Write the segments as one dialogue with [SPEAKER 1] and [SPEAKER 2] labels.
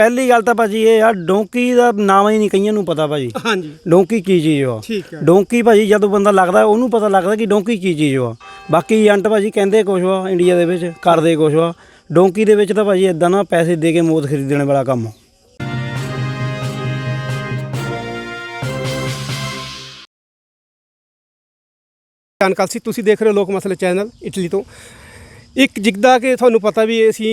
[SPEAKER 1] ਪਹਿਲੀ ਗੱਲ ਤਾਂ ਭਾਜੀ ਇਹ ਆ ਡੋਂਕੀ ਦਾ ਨਾਮ ਹੀ ਨਹੀਂ ਕਈਆਂ ਨੂੰ ਪਤਾ ਭਾਜੀ।
[SPEAKER 2] ਹਾਂਜੀ।
[SPEAKER 1] ਡੋਂਕੀ ਕੀ ਚੀਜ਼ ਆ?
[SPEAKER 2] ਠੀਕ ਹੈ।
[SPEAKER 1] ਡੋਂਕੀ ਭਾਜੀ ਜਦੋਂ ਬੰਦਾ ਲੱਗਦਾ ਉਹਨੂੰ ਪਤਾ ਲੱਗਦਾ ਕਿ ਡੋਂਕੀ ਕੀ ਚੀਜ਼ ਆ। ਬਾਕੀ ਏਜੰਟ ਭਾਜੀ ਕਹਿੰਦੇ ਕੁਛ ਵਾ ਇੰਡੀਆ ਦੇ ਵਿੱਚ ਕਰਦੇ ਕੁਛ ਵਾ ਡੋਂਕੀ ਦੇ ਵਿੱਚ ਤਾਂ ਭਾਜੀ ਇਦਾਂ ਨਾ ਪੈਸੇ ਦੇ ਕੇ ਮੌਤ ਖਰੀਦਣ ਵਾਲਾ ਕੰਮ ਆ।
[SPEAKER 2] ਜਾਣਕਾਰੀ ਸੀ ਤੁਸੀਂ ਦੇਖ ਰਹੇ ਹੋ ਲੋਕ ਮਸਲੇ ਚੈਨਲ ਇਟਲੀ ਤੋਂ। ਇੱਕ ਜਿੱਦਾਂ ਕਿ ਤੁਹਾਨੂੰ ਪਤਾ ਵੀ ਅਸੀਂ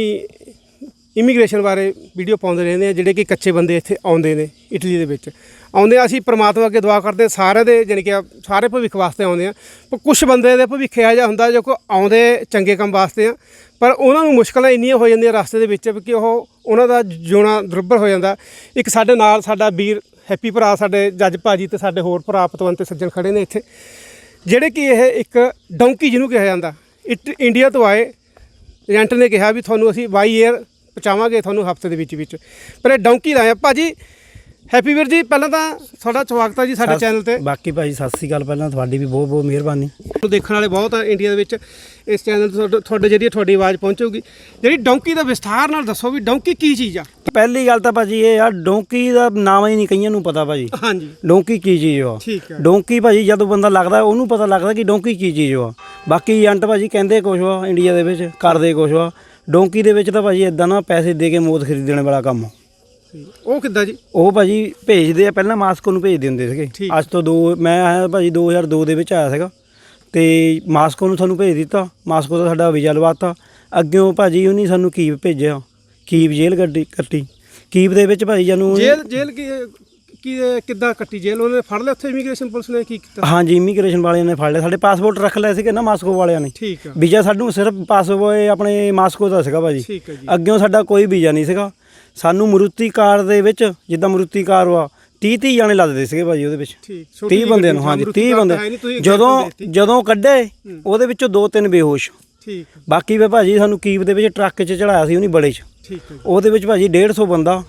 [SPEAKER 2] ਇਮੀਗ੍ਰੇਸ਼ਨ ਬਾਰੇ ਵੀਡੀਓ ਪਾਉਂਦੇ ਰਹਿੰਦੇ ਆ ਜਿਹੜੇ ਕਿ ਕੱਚੇ ਬੰਦੇ ਇੱਥੇ ਆਉਂਦੇ ਨੇ ਇਟਲੀ ਦੇ ਵਿੱਚ। ਆਉਂਦੇ ਆ ਅਸੀਂ ਪ੍ਰਮਾਤਮਾ ਅੱਗੇ ਦੁਆ ਕਰਦੇ ਹਾਂ, ਸਾਰੇ ਦੇ ਜਾਣੀ ਕਿ ਸਾਰੇ ਭਵਿੱਖ ਵਾਸਤੇ ਆਉਂਦੇ ਆ। ਪਰ ਕੁਝ ਬੰਦੇ ਦੇ ਭਵਿੱਖ ਇਹੋ ਜਿਹਾ ਹੁੰਦਾ ਜੋ ਕੋ ਆਉਂਦੇ ਚੰਗੇ ਕੰਮ ਵਾਸਤੇ ਆ ਪਰ ਉਹਨਾਂ ਨੂੰ ਮੁਸ਼ਕਲਾਂ ਇੰਨੀਆਂ ਹੋ ਜਾਂਦੀਆਂ ਰਸਤੇ ਦੇ ਵਿੱਚ ਕਿ ਉਹ ਉਹਨਾਂ ਦਾ ਜਿਉਣਾ ਦੁਰਭਰ ਹੋ ਜਾਂਦਾ। ਇੱਕ ਸਾਡੇ ਨਾਲ ਸਾਡਾ ਵੀਰ ਹੈਪੀ ਭਰਾ ਸਾਡੇ ਜੱਜ ਭਾਜੀ ਤੇ ਸਾਡੇ ਹੋਰ ਭਰਾ ਪਤਵੰਤ ਸੱਜਣ ਖੜੇ ਨੇ ਇੱਥੇ। ਜਿਹੜੇ ਕਿ ਇਹ ਇੱਕ ਡੌਂਕੀ ਜਿਹਨੂੰ ਕਿਹਾ ਜਾਂਦਾ। ਇਟ ਇੰਡੀਆ ਤੋਂ ਆਏ ਏਜੰਟ ਨੇ ਕਿਹਾ ਵੀ ਤੁਹਾਨੂੰ ਅਸੀਂ ਬਾਈ 에ਅਰ ਪਹੁੰਚਾਵਾਂਗੇ ਤੁਹਾਨੂੰ ਹਫ਼ਤੇ ਦੇ ਵਿੱਚ ਵਿੱਚ। ਪਰ ਇਹ ਡੌਂਕੀ ਲਾਇਆ ਭਾਜੀ ਹੈਪੀ ਵੀਰ ਜੀ ਪਹਿਲਾਂ ਤਾਂ ਤੁਹਾਡਾ ਸਵਾਗਤ ਹੈ ਜੀ ਸਾਡੇ ਚੈਨਲ ਤੇ।
[SPEAKER 1] ਬਾਕੀ ਭਾਜੀ ਸਤਿ ਸ੍ਰੀ ਅਕਾਲ ਪਹਿਲਾਂ। ਤੁਹਾਡੀ ਵੀ ਬਹੁਤ ਬਹੁਤ ਮਿਹਰਬਾਨੀ।
[SPEAKER 2] ਤੁਹਾਨੂੰ ਦੇਖਣ ਵਾਲੇ ਬਹੁਤ ਆ ਇੰਡੀਆ ਦੇ ਵਿੱਚ। ਇਸ ਚੈਨਲ ਤੇ ਤੁਹਾਡੇ- ਜਿਹੜੀ ਤੁਹਾਡੀ ਆਵਾਜ਼ ਪਹੁੰਚੂਗੀ। ਜਿਹੜੀ ਡੌਂਕੀ ਦਾ ਵਿਸਥਾਰ ਨਾਲ ਦੱਸੋ ਵੀ ਡੌਂਕੀ ਕੀ ਚੀਜ਼ ਆ।
[SPEAKER 1] ਪਹਿਲੀ ਗੱਲ ਤਾਂ ਭਾਜੀ ਇਹ ਆ ਡੋਂਕੀ ਦਾ ਨਾਮ ਹੀ ਨਹੀਂ ਕਈਆਂ ਨੂੰ ਪਤਾ ਭਾਜੀ।
[SPEAKER 2] ਹਾਂਜੀ।
[SPEAKER 1] ਡੋਂਕੀ ਕੀ ਚੀਜ਼ ਆ?
[SPEAKER 2] ਠੀਕ ਹੈ
[SPEAKER 1] ਡੋਂਕੀ ਭਾਜੀ ਜਦੋਂ ਬੰਦਾ ਲੱਗਦਾ ਉਹਨੂੰ ਪਤਾ ਲੱਗਦਾ ਕਿ ਡੋਂਕੀ ਕੀ ਚੀਜ਼ ਆ। ਬਾਕੀ ਏਜੰਟ ਭਾਜੀ ਕਹਿੰਦੇ ਕੁਛ ਵਾ ਇੰਡੀਆ ਦੇ ਵਿੱਚ ਕਰਦੇ ਕੁਛ ਵਾ ਡੋਂਕੀ ਦੇ ਵਿੱਚ ਤਾਂ ਭਾਜੀ ਇਦਾਂ ਨਾ ਪੈਸੇ ਦੇ ਕੇ ਮੌਤ ਖਰੀਦਣ ਵਾਲਾ ਕੰਮ।
[SPEAKER 2] ਉਹ ਕਿੱਦਾਂ ਜੀ?
[SPEAKER 1] ਉਹ ਭਾਜੀ ਭੇਜਦੇ ਆ ਪਹਿਲਾਂ ਮਾਸਕੋ ਨੂੰ ਭੇਜਦੇ ਹੁੰਦੇ ਸੀਗੇ।
[SPEAKER 2] ਠੀਕ।
[SPEAKER 1] ਅੱਜ ਤੋਂ ਦੋ ਮੈਂ ਆਇਆ ਭਾਜੀ 2002 ਦੇ ਵਿੱਚ ਆਇਆ ਸੀਗਾ। ਤੇ ਮਾਸਕੋ ਨੂੰ ਸਾਨੂੰ ਭੇਜ ਦਿੱਤਾ। ਮਾਸਕੋ ਦਾ ਸਾਡਾ ਵੀਜ਼ਾ ਲਵਾਤਾ। ਅੱਗਿਓਂ ਭਾਜੀ ਉਹਨੇ ਸਾਨੂੰ ਕੀਪ ਭੇਜਿਆ। ਕੀਪ ਜੇਲ੍ਹ ਗੱਡੀ ਕੱਟੀ। ਕੀਪ ਦੇ ਵਿੱਚ ਭਾਜੀ ਜਾਨੂੰ
[SPEAKER 2] ਜੇਲ੍ਹ ਜੇਲ੍ਹ ਕੀ ਕੀ ਕਿੱਦਾਂ ਕੱਟੀ ਜੇਲ੍ਹ? ਉਹਨੇ ਫੜ ਲਿਆ ਉੱਥੇ ਇਮੀਗ੍ਰੇਸ਼ਨ ਪੁਲਿਸ ਨੇ? ਕੀ ਕੀਤਾ?
[SPEAKER 1] ਹਾਂਜੀ ਇਮੀਗ੍ਰੇਸ਼ਨ ਵਾਲਿਆਂ ਨੇ ਫੜ ਲਿਆ। ਸਾਡੇ ਪਾਸਪੋਰਟ ਰੱਖ ਲਏ ਸੀਗੇ ਨਾ ਮਾਸਕੋ ਵਾਲਿਆਂ ਨੇ।
[SPEAKER 2] ਠੀਕ ਆ।
[SPEAKER 1] ਵੀਜ਼ਾ ਸਾਨੂੰ ਸਿਰਫ ਪਾਸਪੋਰਟ ਆਪਣੇ ਮਾਸਕੋ ਦਾ ਸੀਗਾ ਭਾਜੀ।
[SPEAKER 2] ਠੀਕ ਹੈ ਜੀ।
[SPEAKER 1] ਅੱਗਿਓਂ ਸਾਡਾ ਕੋਈ ਵੀਜ਼ਾ ਨਹੀਂ ਸੀਗਾ। ਸਾਨੂੰ ਮਰੂਤੀ ਕਾਰ ਦੇ ਵਿੱਚ ਜਿੱਦਾਂ ਮਰੂਤੀ ਕਾਰ ਵਾ 30 30 ਜਾਣੇ ਲੱਦਦੇ ਸੀਗੇ ਭਾਜੀ ਉਹਦੇ ਵਿੱਚ।
[SPEAKER 2] ਠੀਕ ਛੋਟੀ
[SPEAKER 1] 30
[SPEAKER 2] ਜਿਹੀ
[SPEAKER 1] ਬੰਦਿਆਂ ਨੂੰ ਹਾਂਜੀ
[SPEAKER 2] ਮਾਰੂਤੀ
[SPEAKER 1] 30
[SPEAKER 2] ਕਾਰ
[SPEAKER 1] ਬੰਦੇ ਜਦੋਂ। ਜਦੋਂ ਕੱਢੇ ਉਹਦੇ ਵਿੱਚੋਂ ਦੋ ਤਿੰਨ ਬੇਹੋਸ਼।
[SPEAKER 2] ਠੀਕ
[SPEAKER 1] ਬਾਕੀ ਵੇ ਭਾਜੀ ਸਾਨੂੰ ਕੀਪ ਦੇ ਵਿੱਚ ਟਰੱਕ 'ਚ ਚੜਾਇਆ ਸੀ ਉਹਨੇ ਬੜੇ 'ਚ।
[SPEAKER 2] ਠੀਕ।
[SPEAKER 1] ਉਹਦੇ ਵਿੱਚ ਭਾਜੀ 150 ਬੰਦਾ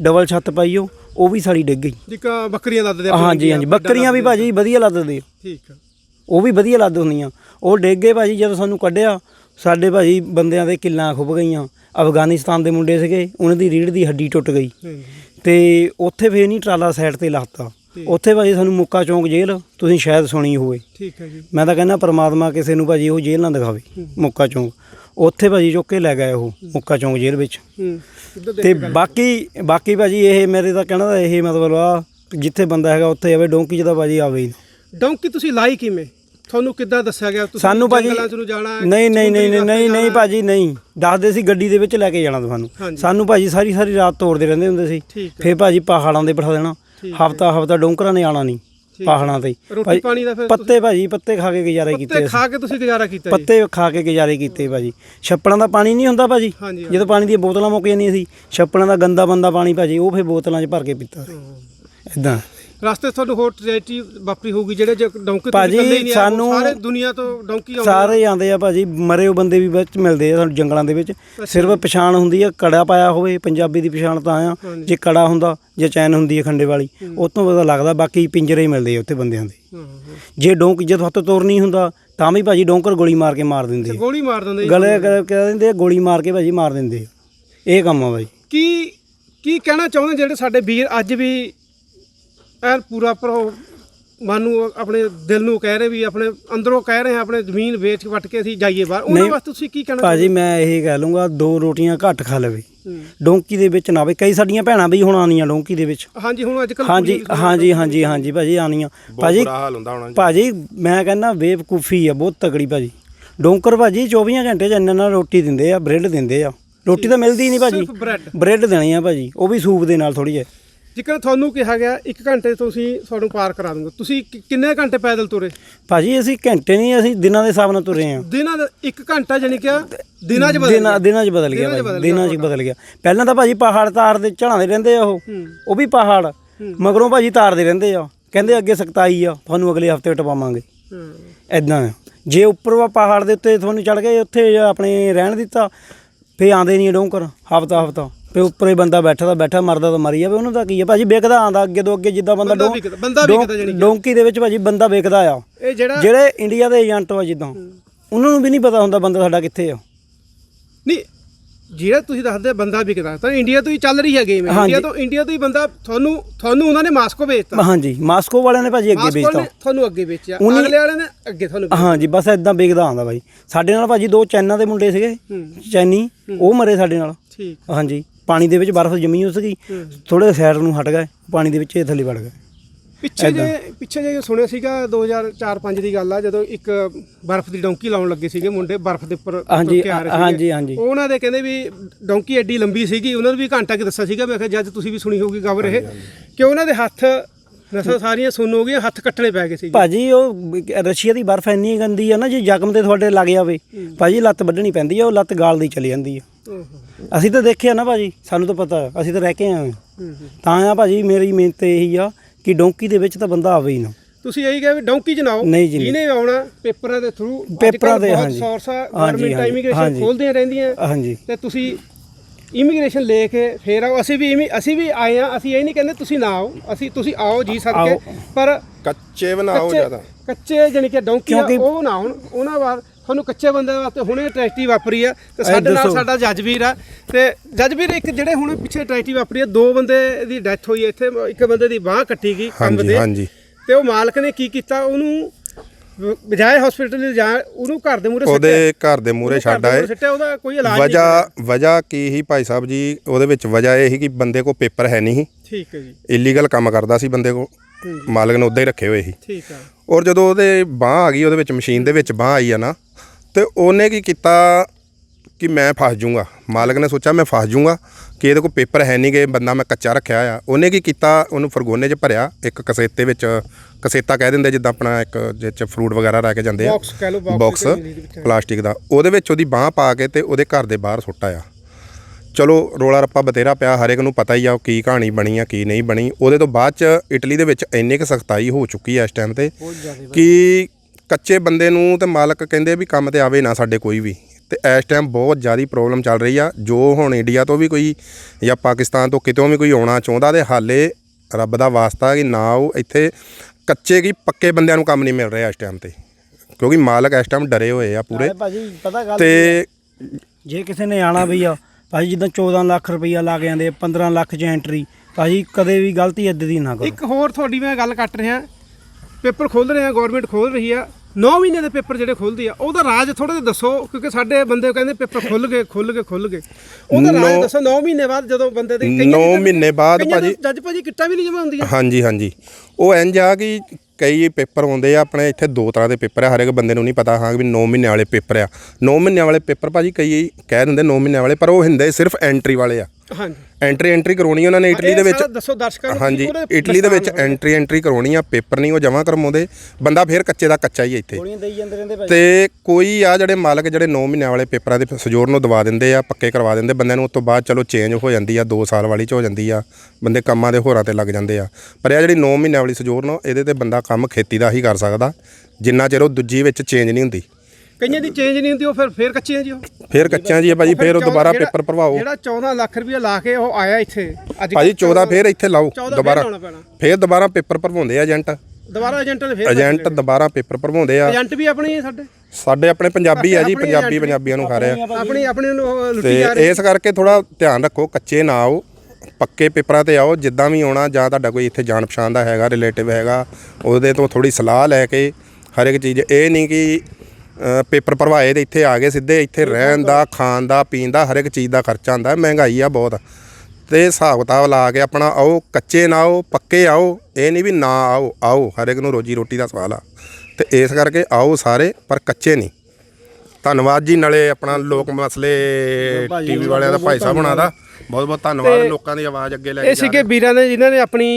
[SPEAKER 1] ਡਬਲ ਛੱਤ ਪਾਈ ਉਹ ਵੀ ਸਾਡੀ ਡਿੱਗ ਗਈ।
[SPEAKER 2] ਜਿੱਕਾ ਬੱਕਰੀਆਂ ਲੱਦਦੇ ਆ
[SPEAKER 1] ਹਾਂਜੀ ਹਾਂਜੀ। ਬੱਕਰੀਆਂ ਵੀ ਭਾਜੀ ਵਧੀਆ ਲੱਦਦੇ ਆ।
[SPEAKER 2] ਠੀਕ ਆ।
[SPEAKER 1] ਉਹ ਵੀ ਵਧੀਆ ਲੱਦ ਹੁੰਦੀਆਂ। ਉਹ ਡਿੱਗ ਗਏ ਭਾਜੀ ਜਦੋਂ ਸਾਨੂੰ ਕੱਢਿਆ ਸਾਡੇ ਭਾਜੀ ਬੰਦਿਆਂ ਦੇ ਕਿੱਲਾਂ ਖੁੱਭ ਗਈਆਂ। ਅਫਗਾਨਿਸਤਾਨ ਦੇ ਮੁੰਡੇ ਸੀਗੇ ਉਹਨਾਂ ਦੀ ਰੀੜ੍ਹ ਦੀ ਹੱਡੀ ਟੁੱਟ ਗਈ।
[SPEAKER 2] ਹਾਂਜੀ।
[SPEAKER 1] ਤੇ ਉੱਥੇ ਫੇਰ ਨਹੀਂ ਟਰਾਲਾ ਸਾਈਡ ਤੇ ਲਾਤਾ।
[SPEAKER 2] ਠੀਕ।
[SPEAKER 1] ਉੱਥੇ ਭਾਜੀ ਸਾਨੂੰ ਮੁੱਕਾ ਚੌਂਕ ਜੇਲ੍ਹ ਤੁਸੀਂ ਸ਼ਾਇਦ ਸੁਣੀ ਹੋਵੇ।
[SPEAKER 2] ਠੀਕ ਹੈ ਜੀ।
[SPEAKER 1] ਮੈਂ ਤਾਂ ਕਹਿੰਦਾ ਪ੍ਰਮਾਤਮਾ ਕਿਸੇ ਨੂੰ ਭਾਜੀ ਉਹ ਜੇਲ੍ਹ ਨਾ ਦਿਖਾਵੇ ਮੁੱਕਾ ਚੌਂਕ। ਉੱਥੇ ਭਾਜੀ ਚੁੱਕ ਕੇ ਲੈ ਗਏ ਉਹ ਮੁੱਕਾ ਚੌਂਕ ਜੇਲ੍ਹ ਵਿੱਚ।
[SPEAKER 2] ਹੂੰ।
[SPEAKER 1] ਤੇ ਬਾਕੀ ਬਾਕੀ ਭਾਜੀ ਇਹ ਮੇਰੇ ਤਾਂ ਕਹਿਣਾ ਇਹ ਮਤਲਬ ਆ ਜਿੱਥੇ ਬੰਦਾ ਹੈਗਾ ਉੱਥੇ ਆਵੇ ਡੋਂਕੀ ਤਾਂ ਭਾਜੀ ਆਵੇ।
[SPEAKER 2] ਡੌਂਕੀ ਤੁਸੀਂ ਲਾਈ ਕਿਵੇਂ? ਤੁਹਾਨੂੰ ਕਿੱਦਾਂ ਦੱਸਿਆ ਗਿਆ? ਤੁਸੀਂ
[SPEAKER 1] ਸਾਨੂੰ ਭਾਜੀ
[SPEAKER 2] ਜੰਗਲਾਂ 'ਚ ਨੂੰ ਜਾਣਾ ਹੈ,
[SPEAKER 1] ਨਹੀਂ ਨਹੀਂ ਨਹੀਂ ਨਹੀਂ ਨਹੀਂ ਭਾਜੀ ਨਹੀਂ। ਦੱਸਦੇ ਸੀ ਗੱਡੀ ਦੇ ਵਿੱਚ ਲੈ ਕੇ ਜਾਣਾ ਤੁਹਾਨੂੰ।
[SPEAKER 2] ਹਾਂਜੀ।
[SPEAKER 1] ਸਾਨੂੰ ਭਾਜੀ ਸਾਰੀ ਸਾਰੀ ਰਾਤ ਤੋੜਦੇ ਰਹਿੰਦੇ ਹੁੰਦੇ ਸੀ।
[SPEAKER 2] ਠੀਕ ਹੈ।
[SPEAKER 1] ਫੇਰ ਭਾਜੀ ਪਹਾੜਾਂ ਦੇ ਬਿਠਾ ਦੇਣਾ।
[SPEAKER 2] ਠੀਕ
[SPEAKER 1] ਹਫਤਾ ਹਫਤਾ ਡੋਂਕਰਾਂ ਨੇ ਆਣਾ ਨਹੀਂ। ਪਹਾੜਾਂ ਤੇ।
[SPEAKER 2] ਰੋਟੀ ਪਾਣੀ ਦਾ ਫਿਰ
[SPEAKER 1] ਪੱਤੇ ਭਾਜੀ ਪੱਤੇ ਖਾ ਕੇ ਗੁਜ਼ਾਰੇ
[SPEAKER 2] ਪੱਤੇ
[SPEAKER 1] ਕੀਤੇ
[SPEAKER 2] ਖਾ ਕੇ ਤੁਸੀਂ ਗੁਜ਼ਾਰਾ ਕੀਤਾ ਜੀ।
[SPEAKER 1] ਪੱਤੇ ਖਾ ਕੇ ਗੁਜ਼ਾਰੇ ਕੀਤੇ ਭਾਜੀ। ਛੱਪੜਾਂ ਦਾ ਪਾਣੀ ਨਹੀਂ ਹੁੰਦਾ ਭਾਜੀ। ਜਦੋਂ ਪਾਣੀ ਦੀਆਂ ਬੋਤਲਾਂ ਮੁੱਕ ਜਾਂਦੀਆਂ ਸੀ ਛੱਪੜਾਂ ਦਾ ਗੰਦਾ ਬੰਦਾ ਪਾਣੀ ਭਾਜੀ ਉਹ ਫੇਰ ਬੋਤਲਾਂ 'ਚ ਭਰ ਕੇ ਪੀਤਾ ਸੀ। ਇਦਾਂ
[SPEAKER 2] ਰਸਤੇ ਤੁਹਾਨੂੰ ਹੋਰ ਟ੍ਰੈਜਡੀ ਵਾਪਰੀ ਹੋਊਗੀ ਜਿਹੜੇ ਜੇ ਡੌਂਕੀ ਤੁਸੀਂ
[SPEAKER 1] ਭਾਜੀ,
[SPEAKER 2] ਇਕੱਲੇ ਹੀ ਨਹੀਂ
[SPEAKER 1] ਸਾਨੂੰ-
[SPEAKER 2] ਸਾਰੇ ਦੁਨੀਆ ਤੋਂ ਡੌਂਕੀ ਆਉਂਦੇ
[SPEAKER 1] ਸਾਰੇ ਆਉਂਦੇ ਆ ਭਾਜੀ ਮਰੇ ਉਹ ਬੰਦੇ ਵੀ ਵਿੱਚ ਮਿਲਦੇ ਆ ਸਾਨੂੰ ਜੰਗਲਾਂ ਦੇ ਵਿੱਚ। ਸਿਰਫ ਪਛਾਣ ਹੁੰਦੀ ਆ ਕੜਾ ਪਾਇਆ ਹੋਵੇ ਪੰਜਾਬੀ ਦੀ ਪਛਾਣ ਤਾਂ ਆ
[SPEAKER 2] ਹਾਂਜੀ।
[SPEAKER 1] ਜੇ ਕੜਾ ਹੁੰਦਾ ਜੇ ਚੈਨ ਹੁੰਦੀ ਹੈ ਖੰਡੇ ਵਾਲੀ ਉਹ ਤੋਂ ਪਤਾ ਲੱਗਦਾ ਬਾਕੀ ਪਿੰਜਰੇ ਹੀ ਮਿਲਦੇ ਆ ਉੱਥੇ ਬੰਦਿਆਂ ਦੇ।
[SPEAKER 2] ਹਾਂ, ਹਾਂ।
[SPEAKER 1] ਜੇ ਡੋਂਕ ਜਦੋਂ ਹੱਥ ਤੋਰ ਨਹੀਂ ਹੁੰਦਾ ਤਾਂ ਵੀ ਭਾਜੀ ਡੋਂਕਰ ਗੋਲੀ ਮਾਰ ਕੇ ਮਾਰ ਦਿੰਦੇ ਆ।
[SPEAKER 2] ਗੋਲੀ ਮਾਰ ਦਿੰਦੇ ਜੀ।
[SPEAKER 1] ਗਲੇ ਕ- ਕਹਿ ਦਿੰਦੇ ਆ ਗੋਲੀ ਮਾਰ ਕੇ ਭਾਜੀ ਮਾਰ ਦਿੰਦੇ ਆ। ਇਹ ਕੰਮ ਆ ਭਾਜੀ।
[SPEAKER 2] ਕੀ ਕੀ ਕਹਿਣਾ ਚਾਹੁੰਦੇ ਜਿਹੜੇ ਸਾਡੇ ਵੀਰ ਅੱਜ ਵੀ ਐਨ ਪੂਰਾ ਭਰੋ ਮਨ ਨੂੰ ਆਪਣੇ ਦਿਲ ਨੂੰ ਕਹਿ ਰਹੇ ਵੀ ਆਪਣੇ ਅੰਦਰੋਂ ਕਹਿ ਰਹੇ ਆ ਆਪਣੇ ਜ਼ਮੀਨ ਵੇਚ ਵੱਟ ਕੇ ਅਸੀਂ ਜਾਈਏ ਬਾਹਰ। ਉਹਨਾਂ
[SPEAKER 1] ਨਹੀਂ।
[SPEAKER 2] ਵਾਸਤੇ ਤੁਸੀਂ ਕੀ ਕਹਿਣਾ
[SPEAKER 1] ਭਾਜੀ ਮੈਂ ਇਹ ਕਹਿ ਲੂੰਗਾ ਦੋ ਰੋਟੀਆਂ ਘੱਟ ਖਾ ਲਵੇ।
[SPEAKER 2] ਹੂੰ।
[SPEAKER 1] ਡੋਂਕੀ ਦੇ ਵਿੱਚ ਨਾ ਆਵੇ। ਕਈ ਸਾਡੀਆਂ ਭੈਣਾਂ ਵੀ ਹੁਣ ਆਉਣੀਆਂ ਡੋਂਕੀ ਦੇ ਵਿੱਚ।
[SPEAKER 2] ਹਾਂਜੀ ਹੁਣ ਅੱਜ ਕੱਲ
[SPEAKER 1] ਹਾਂਜੀ ਹਾਂਜੀ ਹਾਂਜੀ ਹਾਂਜੀ ਭਾਜੀ ਆਉਣੀਆਂ। ਭਾਜੀ
[SPEAKER 3] ਬੁਰਾ ਹਾਲ ਹੁੰਦਾ ਹੋਣਾ ਜੀ।
[SPEAKER 1] ਭਾਜੀ ਮੈਂ ਕਹਿੰਦਾ ਬੇਵਕੂਫੀ ਆ ਬਹੁਤ ਤਕੜੀ ਭਾਜੀ। ਡੋਂਕਰ ਭਾਜੀ 24 ਘੰਟੇ ਚ ਇੰਨਾ ਨਾਲ ਰੋਟੀ ਦਿੰਦੇ ਆ ਬ੍ਰੈਡ ਦਿੰਦੇ ਆ। ਰੋਟੀ ਤਾਂ ਮਿਲਦੀ ਨਹੀਂ ਭਾਜੀ।
[SPEAKER 2] ਸਿਰਫ bread।
[SPEAKER 1] ਬ੍ਰੈਡ ਦੇਣੀ ਆ ਭਾਜੀ ਉਹ ਵੀ ਸੂਪ ਦੇ ਨਾਲ ਥੋੜੀ ਜਿਹੀ।
[SPEAKER 2] ਜਿੱਕਣ ਤੁਹਾਨੂੰ ਕਿਹਾ ਗਿਆ 1 ਘੰਟੇ ਤੁਸੀਂ ਤੁਹਾਨੂੰ ਪਾਰ ਕਰਾ ਦੂੰਗਾ ਤੁਸੀਂ ਕਿ- ਕਿੰਨੇ ਘੰਟੇ ਪੈਦਲ ਤੁਰੇ?
[SPEAKER 1] ਭਾਜੀ ਅਸੀਂ ਘੰਟੇ ਨਹੀਂ ਅਸੀਂ ਦਿਨਾਂ ਦੇ ਹਿਸਾਬ ਨਾਲ ਤੁਰੇ ਆ
[SPEAKER 2] ਦਿਨਾਂ ਦਾ 1 ਘੰਟਾ ਜਾਨੀ ਕਿ ਦਿਨਾਂ 'ਚ ਬਦਲ
[SPEAKER 1] ਦਿਨਾਂ
[SPEAKER 2] ਗਿਆ।
[SPEAKER 1] ਦਿਨਾਂ 'ਚ ਬਦਲ ਗਿਆ
[SPEAKER 2] ਦਿਨਾਂ 'ਚ
[SPEAKER 1] ਭਾਜੀ
[SPEAKER 2] ਬਦਲ
[SPEAKER 1] ਦਿਨਾਂ 'ਚ ਬਦਲ ਗਿਆ। ਪਹਿਲਾਂ ਤਾਂ ਭਾਜੀ ਪਹਾੜ ਤਾਰਦੇ ਚੜਾਉਂਦੇ ਰਹਿੰਦੇ ਆ ਉਹ। ਉਹ ਵੀ ਪਹਾੜ। ਮਗਰੋਂ ਭਾਜੀ ਤਾਰਦੇ ਰਹਿੰਦੇ ਆ। ਕਹਿੰਦੇ ਅੱਗੇ ਸਖਤਾਈ ਆ ਤੁਹਾਨੂੰ ਅਗਲੇ ਹਫ਼ਤੇ ਟਪਾਵਾਂਗੇ।
[SPEAKER 2] ਹਾਂ।
[SPEAKER 1] ਐਦਾਂ। ਜੇ ਉੱਪਰ ਵਾ ਪਹਾੜ ਦੇ ਉੱਤੇ ਤੁਹਾਨੂੰ ਚੜ ਗਏ ਉੱਥੇ ਆਪਣੇ ਰਹਿਣ ਦਿੱਤਾ ਫੇ ਆਂਦੇ ਨਹੀਂ ਡੋਂਕਰ ਹਫਤਾ ਹਫਤਾ ਫੇ ਉੱਪਰ ਹੀ ਬੰਦਾ ਬੈਠਾ ਤਾਂ ਬੈਠਾ ਮਰਦਾ ਤਾਂ ਮਰੀ ਜਾਵੇ ਉਹਨੂੰ ਤਾਂ ਕੀ ਆ? ਭਾਜੀ ਵਿਕਦਾ ਆਂਦਾ ਅੱਗੇ ਤੋਂ ਅੱਗੇ ਜਿੱਦਾਂ ਬੰਦਾ
[SPEAKER 2] ਵਿਕਦਾ- ਬੰਦਾ।
[SPEAKER 1] ਡੋਂਕੀ ਦੇ ਵਿੱਚ ਭਾਜੀ ਬੰਦਾ ਵਿਕਦਾ ਆ।
[SPEAKER 2] ਇਹ ਜਿਹੜਾ
[SPEAKER 1] ਜਿਹੜੇ ਇੰਡੀਆ ਦੇ ਏਜੰਟ ਆ ਜਿੱਦਾਂ ਉਹਨਾਂ ਨੂੰ ਵੀ ਨਹੀਂ ਪਤਾ ਹੁੰਦਾ ਬੰਦਾ ਸਾਡਾ ਕਿੱਥੇ ਆ।
[SPEAKER 2] ਨਹੀਂ ਜਿਹੜਾ ਤੁਸੀਂ ਦੱਸਦੇ ਬੰਦਾ ਵਿਕਦਾ ਤਾਂ ਇੰਡੀਆ ਤੋਂ ਹੀ ਚੱਲ ਰਹੀ ਹੈ ਗੇਮ। ਇੰਡੀਆ ਤੋਂ ਇੰਡੀਆ ਤੋਂ ਹੀ ਬੰਦਾ ਤੁਹਾਨੂੰ ਤੁਹਾਨੂੰ ਉਹਨਾਂ ਨੇ ਮਾਸਕੋ ਵੇਚਤਾ
[SPEAKER 1] ਹਾਂਜੀ ਮਾਸਕੋ ਵਾਲਿਆਂ ਨੇ ਭਾਜੀ ਅੱਗੇ ਵੇਚਤਾ
[SPEAKER 2] ਤੁਹਾਨੂੰ ਅੱਗੇ ਵੇਚਿਆ ਅਗਲੇ ਵਾਲੇ ਨੇ ਅੱਗੇ ਤੁਹਾਨੂੰ।
[SPEAKER 1] ਹਾਂਜੀ ਬਸ ਇਦਾਂ ਵੇਚਦਾ ਆਂਦਾ ਬਾਈ ਸਾਡੇ ਨਾਲ ਭਾਜੀ ਦੋ ਚਾਈਨਾ ਦੇ ਮੁੰਡੇ ਸੀਗੇ ਚੈਨੀ ਉਹ ਮਰੇ ਸਾਡੇ ਨਾਲ।
[SPEAKER 2] ਠੀਕ।
[SPEAKER 1] ਹਾਂਜੀ। ਪਾਣੀ ਦੇ ਵਿੱਚ ਬਰਫ਼ ਜੰਮੀ ਹੋ ਸੀਗੀ
[SPEAKER 2] ਹੂੰ।
[SPEAKER 1] ਥੋੜੇ ਸਾਈਡ ਨੂੰ ਹਟ ਗਏ ਪਾਣੀ ਦੇ ਵਿੱਚ ਇਹ ਥੱਲੇ ਵੜ ਗਏ
[SPEAKER 2] ਪਿੱਛੇ ਜੇ ਪਿੱਛੇ ਜੇ ਸੁਣਿਆ ਸੀਗਾ 2004-5 ਦੀ ਗੱਲ ਆ ਜਦੋਂ ਇੱਕ ਬਰਫ਼ ਦੀ ਡੌਂਕੀ ਲਾਉਣ ਲੱਗੇ ਸੀਗੇ ਮੁੰਡੇ ਬਰਫ਼ ਦੇ ਉੱਪਰ
[SPEAKER 1] ਹਾਂਜੀ। ਹਾਂਜੀ, ਹਾਂਜੀ।
[SPEAKER 2] ਉਹਨਾਂ ਦੇ ਕਹਿੰਦੇ ਵੀ ਡੌਂਕੀ ਐਡੀ ਲੰਬੀ ਸੀਗੀ ਉਹਨਾਂ ਨੇ ਵੀ ਘੰਟਾ ਕਿ ਦੱਸਿਆ ਸੀਗਾ ਮੈਂ ਕਿਹਾ ਜੱਜ ਤੁਸੀਂ ਵੀ ਸੁਣੀ ਹੋਊਗੀ ਖਬਰ ਇਹ ਕਿ ਉਹਨਾਂ ਦੇ ਹੱਥ ਨਸਾਂ ਸਾਰੀਆਂ ਸੁੰਨ ਹੋ ਗਈਆਂ ਹੱਥ ਕੱਟਣੇ ਪੈ ਗਏ ਸੀਗੇ
[SPEAKER 1] ਭਾਜੀ ਉਹ ਰਸ਼ੀਆ ਦੀ ਬਰਫ਼ ਇੰਨੀ ਗੰਦੀ ਆ ਨਾ ਜੇ ਜ਼ਖਮ ਤੇ ਤੁਹਾਡੇ ਲੱਗ ਜਾਵੇ ਭਾਜੀ ਲੱਤ ਵੱਢਣੀ ਪੈਂਦੀ ਆ ਉਹ ਲੱਤ ਗਾਲਦੀ ਚਲੀ ਜਾਂਦੀ ਆ ਅਸੀਂ ਤਾਂ ਦੇਖਿਆ ਨਾ ਭਾਜੀ ਸਾਨੂੰ ਤਾਂ ਪਤਾ ਅਸੀਂ ਤਾਂ ਰਹਿ ਕੇ ਆਏ। ਤਾਂ ਆ ਭਾਜੀ ਮੇਰੀ ਮਿਹਨਤ ਇਹੀ ਆ ਕਿ ਡੋਂਕੀ ਦੇ ਵਿੱਚ ਤਾਂ ਬੰਦਾ ਆਵੇ ਹੀ ਨਾ
[SPEAKER 2] ਤੁਸੀਂ ਇਹੀ ਕਿਹਾ ਵੀ ਡੌਂਕੀ ਚ ਨਾ ਆਓ। ਜਿਹਨੇ ਆਉਣਾ ਪੇਪਰਾਂ ਦੇ ਥਰੂ
[SPEAKER 1] ਪੇਪਰਾਂ ਦੇ, ਹਾਂਜੀ।
[SPEAKER 2] ਸੋਰਸ
[SPEAKER 1] ਹਾਂਜੀ,
[SPEAKER 2] ਗਵਰਨਮੈਂਟ ਇਮੀਗ੍ਰੇਸ਼ਨ। ਖੋਲਦੀਆਂ ਰਹਿੰਦੀਆਂ
[SPEAKER 1] ਹਾਂਜੀ
[SPEAKER 2] ਤੇ ਤੁਸੀਂ ਇਮੀਗ੍ਰੇਸ਼ਨ ਲੈ ਕੇ ਫੇਰ ਆਓ। ਅਸੀਂ ਵੀ ਇਮੀ- ਅਸੀਂ ਵੀ ਆਏ ਆ ਅਸੀਂ ਇਹ ਨਹੀਂ ਕਹਿੰਦੇ ਤੁਸੀਂ ਨਾ ਆਓ। ਅਸੀਂ ਤੁਸੀਂ ਆਓ ਜੀ ਸਦਕੇ।
[SPEAKER 1] ਆਓ।
[SPEAKER 2] ਪਰ
[SPEAKER 3] ਕੱਚੇ ਬਣਾਓ
[SPEAKER 2] ਕੱਚੇ
[SPEAKER 3] ਜ਼ਿਆਦਾ।
[SPEAKER 2] ਕੱਚੇ ਜਾਨੀ ਕਿ ਡੌਂਕੀ
[SPEAKER 1] ਕਿਉਂਕਿ-
[SPEAKER 2] ਉਹ ਨਾ ਹੁਣ ਉਹਨਾਂ ਵਾਰ ਤੁਹਾਨੂੰ ਕੱਚੇ ਬੰਦੇ ਵਾਸਤੇ ਹੁਣੇ ਟ੍ਰੈਜਡੀ ਵਾਪਰੀ ਆ ਤੇ ਸਾਡੇ ਨਾਲ
[SPEAKER 1] ਦੱਸੋ।
[SPEAKER 2] ਸਾਡਾ ਜੱਜ ਵੀਰ ਆ। ਤੇ ਜੱਜ ਵੀਰ ਇੱਕ ਜਿਹੜੇ ਹੁਣ ਪਿੱਛੇ ਟ੍ਰੈਜਡੀ ਵਾਪਰੀ ਆ ਦੋ ਬੰਦੇ ਦੀ ਡੈਥ ਹੋਈ ਆ। ਇੱਥੇ ਇੱਕ ਬੰਦੇ ਦੀ ਬਾਹ ਕੱਟੀ ਗਈ ਕੰਮ
[SPEAKER 3] ਹਾਂਜੀ
[SPEAKER 2] ਦੇ।
[SPEAKER 3] ਹਾਂਜੀ।
[SPEAKER 2] ਤੇ ਉਹ ਮਾਲਕ ਨੇ ਕੀ ਕੀਤਾ? ਉਹਨੂੰ ਬਜਾਏ ਹਸਪੀਟਲ ਜਾ ਉਹਨੂੰ ਘਰ ਦੇ ਮੂਹਰੇ
[SPEAKER 3] ਉਹਦੇ ਘਰ ਦੇ ਮੂਹਰੇ ਛੱਡ ਆਏ।
[SPEAKER 2] ਸਿੱਟਿਆ ਉਹਦਾ ਕੋਈ ਇਲਾਜ ਨਹੀਂ
[SPEAKER 3] ਵਜ੍ਹਾ ਵਜ੍ਹਾ ਕੀ ਹੀ ਭਾਈ ਸਾਹਿਬ ਜੀ? ਉਹਦੇ ਵਿੱਚ ਵਜ੍ਹਾ ਇਹ ਸੀ ਕਿ ਬੰਦੇ ਕੋਲ ਪੇਪਰ ਹੈ ਨਹੀਂ ਸੀ।
[SPEAKER 2] ਠੀਕ ਹੈ ਜੀ।
[SPEAKER 3] ਇਲੀਗਲ ਕੰਮ ਕਰਦਾ ਸੀ ਬੰਦੇ ਕੋਲ। ਮਾਲਕ ਨੇ ਉਦਾਂ ਹੀ ਰੱਖੇ ਹੋਏ ਸੀ।
[SPEAKER 2] ਠੀਕ ਆ।
[SPEAKER 3] ਔਰ ਜਦੋਂ ਉਹਦੇ ਬਾਹ ਆ ਗਈ ਉਹਦੇ ਵਿੱਚ ਮਸ਼ੀਨ ਦੇ ਵਿੱਚ ਬਾਹ ਆਈ ਆ ਨਾ ਤੇ ਉਹਨੇ ਕੀ ਕੀਤਾ? ਕਿ ਮੈਂ ਫਸ ਜਾਊਂਗਾ। ਮਾਲਕ ਨੇ ਸੋਚਿਆ ਮੈਂ ਫਸ ਜਾਊਂਗਾ। ਕਿ ਇਹਦੇ ਕੋਲ ਪੇਪਰ ਹੈ ਨਹੀਂ ਗੇ ਬੰਦਾ ਮੈਂ ਕੱਚਾ ਰੱਖਿਆ ਆ ਉਹਨੇ ਕੀ ਕੀਤਾ? ਉਹਨੂੰ ਫਰਗੋਨੇ 'ਚ ਭਰਿਆ ਇੱਕ ਕਸੇਤੇ ਵਿੱਚ ਕਸੇਤਾ ਕਹਿ ਦਿੰਦੇ ਜਿੱਦਾਂ ਆਪਣਾ ਇੱਕ ਜਿਹ 'ਚ ਫਰੂਟ ਵਗੈਰਾ ਰੱਖ ਕੇ ਜਾਂਦੇ ਆ। ਬਾਕਸ। ਪਲਾਸਟਿਕ ਦਾ। ਉਹਦੇ ਵਿੱਚ ਉਹਦੀ ਬਾਹ ਪਾ ਕੇ ਤੇ ਉਹਦੇ ਘਰ ਦੇ ਬਾਹਰ ਸੁੱਟਾ ਆ ਚਲੋ ਰੋਲਾ ਰੱਪਾ ਬਤੇਰਾ ਪਿਆ ਹਰੇਕ ਨੂੰ ਪਤਾ ਹੀ ਆ ਉਹ ਕੀ ਕਹਾਣੀ ਬਣੀ ਆ ਕੀ ਨਹੀਂ ਬਣੀ। ਉਹਦੇ ਤੋਂ ਬਾਅਦ ਚ ਇਟਲੀ ਦੇ ਵਿੱਚ ਇੰਨੀ ਕੁ ਸਖਤਾਈ ਹੋ ਚੁੱਕੀ ਆ ਇਸ ਟਾਈਮ ਤੇ ਕਿ ਕੱਚੇ ਬੰਦੇ ਨੂੰ ਤੇ ਮਾਲਕ ਕਹਿੰਦੇ ਵੀ ਕੰਮ ਤੇ ਆਵੇ ਨਾ ਸਾਡੇ ਕੋਈ ਵੀ। ਤੇ ਇਸ ਟਾਈਮ ਬਹੁਤ ਜ਼ਿਆਦੀ ਪ੍ਰੋਬਲਮ ਚੱਲ ਰਹੀ ਆ। ਜੋ ਹੁਣ ਇੰਡੀਆ ਤੋਂ ਵੀ ਕੋਈ ਜਾਂ ਪਾਕਿਸਤਾਨ ਤੋਂ ਕਿਤੋਂ ਵੀ ਕੋਈ ਆਉਣਾ ਚਾਹੁੰਦਾ ਤੇ ਹਾਲੇ ਰੱਬ ਦਾ ਵਾਸਤਾ ਕਿ ਨਾ ਉਹ ਇੱਥੇ ਕੱਚੇ ਕੀ ਪੱਕੇ ਬੰਦਿਆਂ ਨੂੰ ਕੰਮ ਨਹੀਂ ਮਿਲ ਰਿਹਾ ਇਸ ਟਾਈਮ ਤੇ। ਕਿਉਂਕਿ ਮਾਲਕ ਇਸ ਟਾਈਮ ਡਰੇ ਹੋਏ ਆ ਪੂਰੇ।
[SPEAKER 1] ਨਾਲੇ ਭਾਜੀ ਪਤਾ ਗੱਲ
[SPEAKER 3] ਤੇ
[SPEAKER 1] ਜੇ ਕਿਸੇ ਨੇ ਆਣਾ ਵੀ ਆ ਭਾਜੀ ਜਿੱਦਾਂ 14 ਲੱਖ ਰੁਪਈਆ ਲਾ ਕੇ ਜਾਂਦੇ 15 ਲੱਖ ਚ ਐਂਟਰੀ ਭਾਜੀ ਕਦੇ ਵੀ ਗਲਤੀ ਏਦਾਂ ਦੀ ਨਾ ਕਰੋ।
[SPEAKER 2] ਇੱਕ ਹੋਰ ਤੁਹਾਡੀ ਮੈਂ ਗੱਲ ਕੱਟ ਰਿਹਾ। ਪੇਪਰ ਖੋਲ ਰਹੇ ਆ ਗਵਰਨਮੈਂਟ ਖੋਲ ਰਹੀ ਆ। 9 ਮਹੀਨੇ ਦੇ ਪੇਪਰ ਜਿਹੜੇ ਖੁੱਲਦੇ ਆ ਉਹਦਾ ਰਾਜ ਥੋੜਾ ਜਿਹਾ ਦੱਸੋ ਕਿਉਂਕਿ ਸਾਡੇ ਬੰਦੇ ਕਹਿੰਦੇ ਪੇਪਰ ਖੁੱਲ ਗਏ ਖੁੱਲ ਗਏ ਖੁੱਲ ਗਏ। ਉਹਦਾ ਰਾਜ
[SPEAKER 3] ਨੌ-
[SPEAKER 2] ਦੱਸੋ 9 ਮਹੀਨੇ ਬਾਅਦ ਜਦੋਂ ਬੰਦੇ ਦੇ
[SPEAKER 3] ਨੌ ਮਹੀਨੇ ਬਾਅਦ ਭਾਜੀ-
[SPEAKER 2] ਜੱਜ ਭਾਜੀ ਕਿੱਟਾਂ ਵੀ ਨਹੀਂ ਜਮਾ ਹੁੰਦੀਆਂ।
[SPEAKER 3] ਹਾਂਜੀ ਹਾਂਜੀ। ਉਹ ਇੰਜ ਆ ਕਿ ਕਈ ਪੇਪਰ ਆਉਂਦੇ ਆ ਆਪਣੇ ਇੱਥੇ ਦੋ ਤਰ੍ਹਾਂ ਦੇ ਪੇਪਰ ਆ ਹਰ ਇੱਕ ਬੰਦੇ ਨੂੰ ਨਹੀਂ ਪਤਾ ਹਾਂ ਵੀ 9 ਮਹੀਨਿਆਂ ਵਾਲੇ ਪੇਪਰ ਆ। 9 ਮਹੀਨਿਆਂ ਵਾਲੇ ਪੇਪਰ ਭਾਜੀ ਕਈ ਕਹਿ ਦਿੰਦੇ 9 ਮਹੀਨਿਆਂ ਵਾਲੇ ਪਰ ਉਹ ਹੁੰਦੇ ਸਿਰਫ ਐਂਟਰੀ ਵਾਲੇ ਆ।
[SPEAKER 2] ਹਾਂਜੀ।
[SPEAKER 3] ਐਂਟਰੀ ਐਂਟਰੀ ਕਰਾਉਣੀ ਉਹਨਾਂ ਨੇ ਇਟਲੀ ਦੇ ਵਿੱਚ।
[SPEAKER 2] ਦੱਸੋ ਦਰਸ਼ਕਾਂ ਨੂੰ
[SPEAKER 3] ਹਾਂਜੀ
[SPEAKER 2] ਉਹਦੇ
[SPEAKER 3] ਇਟਲੀ ਦੇ ਵਿੱਚ ਐਂਟਰੀ ਐਂਟਰੀ ਕਰਾਉਣੀ ਆ ਪੇਪਰ ਨਹੀਂ ਉਹ ਜਮ੍ਹਾਂ ਕਰਵਾਉਂਦੇ। ਬੰਦਾ ਫੇਰ ਕੱਚੇ ਦਾ ਕੱਚਾ ਹੀ ਇੱਥੇ।
[SPEAKER 1] ਗੋਲੀਆਂ ਦੇਈ ਜਾਂਦੇ ਰਹਿੰਦੇ ਭਾਜੀ
[SPEAKER 3] ਤੇ ਕੋਈ ਆ ਜਿਹੜੇ ਮਾਲਕ ਜਿਹੜੇ 9 ਮਹੀਨਿਆਂ ਵਾਲੇ ਪੇਪਰਾਂ ਦੇ ਸਜੋਰ ਨੂੰ ਦਵਾ ਦਿੰਦੇ ਆ ਪੱਕੇ ਕਰਵਾ ਦਿੰਦੇ ਬੰਦਿਆਂ ਨੂੰ ਉਸ ਤੋਂ ਬਾਅਦ ਚਲੋ ਚੇਂਜ ਹੋ ਜਾਂਦੀ ਆ 2 ਸਾਲ ਵਾਲੀ ਚ ਹੋ ਜਾਂਦੀ ਆ ਬੰਦੇ ਕੰਮਾਂ ਦੇ ਹੋਰਾਂ ਤੇ ਲੱਗ ਜਾਂਦੇ ਆ। ਪਰ ਇਹ ਜਿਹੜੀ 9 ਮਹੀਨਿਆਂ ਵਾਲੀ ਸਜੋਰ ਨੂੰ ਇਹਦੇ ਤੇ ਬੰਦਾ ਕੰਮ ਖੇਤੀ ਦਾ ਹੀ ਕਰ ਸਕਦਾ ਜਿੰਨਾ ਚਿਰ ਉਹ ਦੂਜੀ ਵਿੱਚ ਚੇਂਜ ਨਹੀਂ ਹੁੰਦੀ।
[SPEAKER 2] ਕਈਆਂ ਦੀ ਚੇਂਜ ਨਹੀਂ ਹੁੰਦੀ ਉਹ ਫਿਰ ਫਿਰ ਕੱਚੇ ਆ ਜੀ ਉਹ।
[SPEAKER 3] ਫੇਰ ਕੱਚਿਆਂ ਜੀ ਆ ਭਾਜੀ ਫੇਰ ਉਹ
[SPEAKER 2] ਚੌਦਾਂ-
[SPEAKER 3] ਦੁਬਾਰਾ
[SPEAKER 2] ਜਿਹੜਾ-
[SPEAKER 3] ਪੇਪਰ ਭਰਵਾਓ।
[SPEAKER 2] ਜਿਹੜਾ 14 ਲੱਖ ਰੁਪਇਆ ਲਾ ਕੇ ਉਹ ਆਇਆ ਇੱਥੇ। ਅੱਜ
[SPEAKER 3] ਭਾਜੀ 14 ਫੇਰ ਇੱਥੇ ਲਾਓ
[SPEAKER 2] 14 ਫੇਰ
[SPEAKER 3] ਦੁਬਾਰਾ।
[SPEAKER 2] ਲਾਉਣਾ ਪੈਣਾ।
[SPEAKER 3] ਫੇਰ ਦੁਬਾਰਾ ਪੇਪਰ ਭਰਵਾਉਂਦੇ ਆ ਏਜੰਟ
[SPEAKER 2] ਦੁਬਾਰਾ ਏਜੰਟ ਨੇ ਫਿਰ
[SPEAKER 3] ਏਜੰਟ ਦੁਬਾਰਾ ਪੇਪਰ ਭਰਵਾਉਂਦੇ ਆ।
[SPEAKER 2] ਏਜੰਟ ਵੀ ਆਪਣੇ ਹੀ ਆ ਸਾਡੇ।
[SPEAKER 3] ਸਾਡੇ ਆਪਣੇ ਪੰਜਾਬੀ ਆ ਜੀ
[SPEAKER 2] ਆਪਣੇ
[SPEAKER 3] ਪੰਜਾਬੀ ਪੰਜਾਬੀਆਂ ਨੂੰ ਖਾ ਰਹੇ ਆ।
[SPEAKER 2] ਆਪਣੀ ਆਪਣੇ ਨੂੰ ਉਹ ਲੁੱਟੀ
[SPEAKER 3] ਤੇ
[SPEAKER 2] ਜਾ ਰਹੇ
[SPEAKER 3] ਇਸ ਕਰਕੇ ਥੋੜਾ ਧਿਆਨ ਰੱਖੋ ਕੱਚੇ ਨਾ ਆਓ। ਪੱਕੇ ਪੇਪਰਾਂ ਤੇ ਆਓ ਜਿੱਦਾਂ ਵੀ ਆਉਣਾ ਜਾਂ ਤੁਹਾਡਾ ਕੋਈ ਇੱਥੇ ਜਾਣ ਪਛਾਣ ਦਾ ਹੈਗਾ ਰਿਲੇਟਿਵ ਹੈਗਾ ਉਹਦੇ ਤੋਂ ਥੋੜੀ ਸਲਾਹ ਲੈ ਕੇ ਹਰ ਇੱਕ ਚੀਜ਼। ਇਹ ਨਹੀਂ ਕਿ ਪੇਪਰ ਭਰਵਾਏ ਤੇ ਇੱਥੇ ਆ ਗਏ ਸਿੱਧੇ ਇੱਥੇ ਰਹਿਣ ਦਾ ਖਾਣ ਦਾ ਪੀਣ ਦਾ ਹਰ ਇੱਕ ਚੀਜ਼ ਦਾ ਖਰਚਾ ਹੁੰਦਾ ਮਹਿੰਗਾਈ ਆ ਬਹੁਤ। ਤੇ ਹਿਸਾਬ ਕਿਤਾਬ ਲਾ ਕੇ ਆਪਣਾ ਆਓ ਕੱਚੇ ਨਾ ਆਓ ਪੱਕੇ ਆਓ ਇਹ ਨਹੀਂ ਵੀ ਨਾ ਆਓ ਆਓ ਹਰ ਇੱਕ ਨੂੰ ਰੋਜੀ ਰੋਟੀ ਦਾ ਸਵਾਲ ਆ। ਤੇ ਇਸ ਕਰਕੇ ਆਓ ਸਾਰੇ ਪਰ ਕੱਚੇ ਨਹੀਂ। ਧੰਨਵਾਦ ਜੀ ਨਾਲੇ ਆਪਣਾ ਲੋਕ ਮਸਲੇ ਟੀਵੀ ਵਾਲਿਆਂ ਦਾ ਭਾਈ ਸਾਹਿਬ ਹੁਣਾਂ ਦਾ। ਬਹੁਤ ਬਹੁਤ ਧੰਨਵਾਦ ਲੋਕਾਂ ਦੀ ਆਵਾਜ਼ ਅੱਗੇ ਲੈ ਕੇ
[SPEAKER 2] ਇਹ ਸੀਗੇ ਵੀਰਾਂ ਨੇ ਜਿਨ੍ਹਾਂ ਨੇ ਆਪਣੀ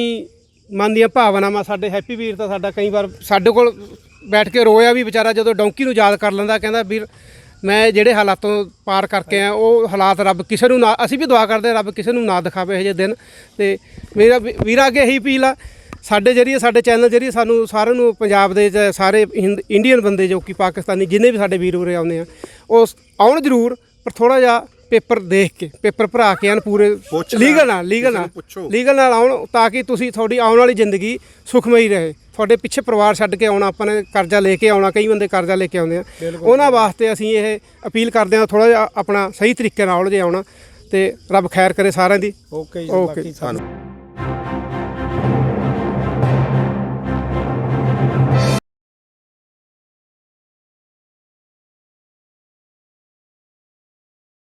[SPEAKER 2] ਮਨ ਦੀਆਂ ਭਾਵਨਾਵਾਂ ਸਾਡੇ ਹੈਪੀ ਵੀਰ ਤਾਂ ਸਾਡਾ ਕਈ ਵਾਰ ਸਾਡੇ ਕੋਲ ਬੈਠ ਕੇ ਰੋਇਆ ਵੀ ਵਿਚਾਰਾ ਜਦੋਂ ਡੌਂਕੀ ਨੂੰ ਯਾਦ ਕਰ ਲੈਂਦਾ ਕਹਿੰਦਾ ਵੀਰ ਮੈਂ ਜਿਹੜੇ ਹਾਲਾਤੋਂ ਪਾਰ ਕਰਕੇ ਆ ਉਹ ਹਾਲਾਤ ਰੱਬ ਕਿਸੇ ਨੂੰ ਨਾ ਅਸੀਂ ਵੀ ਦੁਆ ਕਰਦੇ ਹਾਂ, ਰੱਬ ਕਿਸੇ ਨੂੰ ਨਾ ਦਿਖਾਵੇ ਇਹ ਜਿਹੇ ਦਿਨ। ਤੇ ਮੇਰਾ ਵੀ- ਵੀਰਾਂ ਅੱਗੇ ਇਹੀ ਅਪੀਲ ਆ ਸਾਡੇ ਜਰੀਏ ਸਾਡੇ ਚੈਨਲ ਜਰੀਏ ਸਾਨੂੰ ਸਾਰਿਆਂ ਨੂੰ ਪੰਜਾਬ ਦੇ ਚ ਸਾਰੇ ਹਿੰਦ- ਇੰਡੀਅਨ ਬੰਦੇ ਜੋ ਕਿ ਪਾਕਿਸਤਾਨੀ ਜਿੰਨੇ ਵੀ ਸਾਡੇ ਵੀਰ ਉਰੇ ਆਉਂਦੇ ਆ ਉਹ ਆਉਣ ਜ਼ਰੂਰ ਪਰ ਥੋੜਾ ਜਿਹਾ ਪੇਪਰ ਦੇਖ ਕੇ ਪੇਪਰ ਭਰਾ ਕੇ ਆਣ ਪੂਰੇ
[SPEAKER 3] ਪੁੱਛ
[SPEAKER 2] ਲੀਗਲ ਨਾਲ ਲੀਗਲ
[SPEAKER 3] ਕਿਸੇ ਨੂੰ
[SPEAKER 2] ਨਾਲ।
[SPEAKER 3] ਪੁੱਛੋ।
[SPEAKER 2] ਲੀਗਲ ਨਾਲ ਆਉਣ ਤਾਂ ਕਿ ਤੁਸੀਂ ਤੁਹਾਡੀ ਆਉਣ ਵਾਲੀ ਜ਼ਿੰਦਗੀ ਸੁਖਮਈ ਰਹੇ। ਤੁਹਾਡੇ ਪਿੱਛੇ ਪਰਿਵਾਰ ਛੱਡ ਕੇ ਆਉਣਾ ਆਪਾਂ ਨੇ ਕਰਜ਼ਾ ਲੈ ਕੇ ਆਉਣਾ ਕਈ ਬੰਦੇ ਕਰਜ਼ਾ ਲੈ ਕੇ ਆਉਂਦੇ ਆ। ਉਹਨਾਂ ਵਾਸਤੇ ਅਸੀਂ ਇਹ ਅਪੀਲ ਕਰਦੇ ਹਾਂ ਥੋੜਾ ਜਿਹਾ ਆਪਣਾ ਸਹੀ ਤਰੀਕੇ ਨਾਲ ਜੇ ਆਉਣਾ ਤੇ ਰੱਬ ਖੈਰ ਕਰੇ ਸਾਰਿਆਂ ਦੀ।
[SPEAKER 1] Okay
[SPEAKER 2] okay.
[SPEAKER 3] ਸਾਨੂੰ